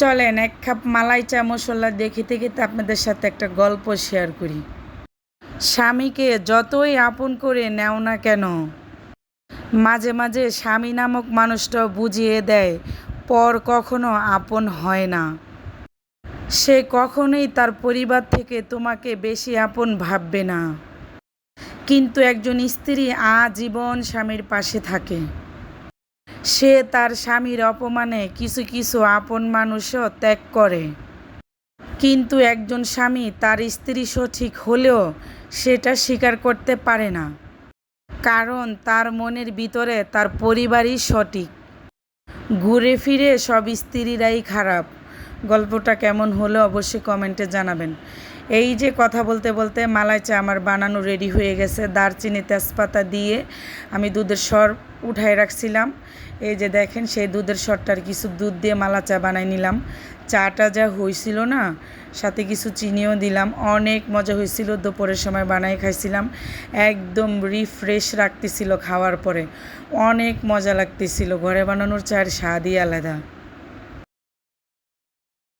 চলেন, এক কাপ মালাই চা মশলা দেখিতে দেখিতে আপনাদের সাথে একটা গল্প শেয়ার করি। স্বামীকে যতই আপন করে নেও না কেন, মাঝে মাঝে স্বামী নামক মানুষটাও বুঝিয়ে দেয়, পর কখনো আপন হয় না। সে কখনোই তার পরিবার থেকে তোমাকে বেশি আপন ভাববে না। কিন্তু একজন স্ত্রী আজীবন স্বামীর পাশে থাকে। সে তার স্বামীর অপমানে কিছু কিছু আপন মানুষও ত্যাগ করে। কিন্তু একজন স্বামী তার স্ত্রী সঠিক হলেও সেটা স্বীকার করতে পারে না, কারণ তার মনের ভিতরে তার পরিবারই সঠিক। ঘুরে ফিরে সব স্ত্রীরাই খারাপ। গল্পটা কেমন হলো অবশ্যই কমেন্টে জানাবেন। এই যে কথা বলতে বলতে মালাই চা আমার বানানো রেডি হয়ে গেছে। দারচিনি তেজপাতা দিয়ে আমি দুধের সর উঠায় রাখছিলাম। এই যে দেখেন, সেই দুধের সরটার কিছু দুধ দিয়ে মালা চা বানাই নিলাম। চাটা যা হয়েছিল না, সাথে কিছু চিনিও দিলাম। অনেক মজা হয়েছিল দুপুরের সময় বানাই খাইছিলাম। একদম রিফ্রেশ রাখতেছিল খাওয়ার পরে। অনেক মজা লাগতেছিল। ঘরে বানানোর চায়ের স্বাদই আলাদা।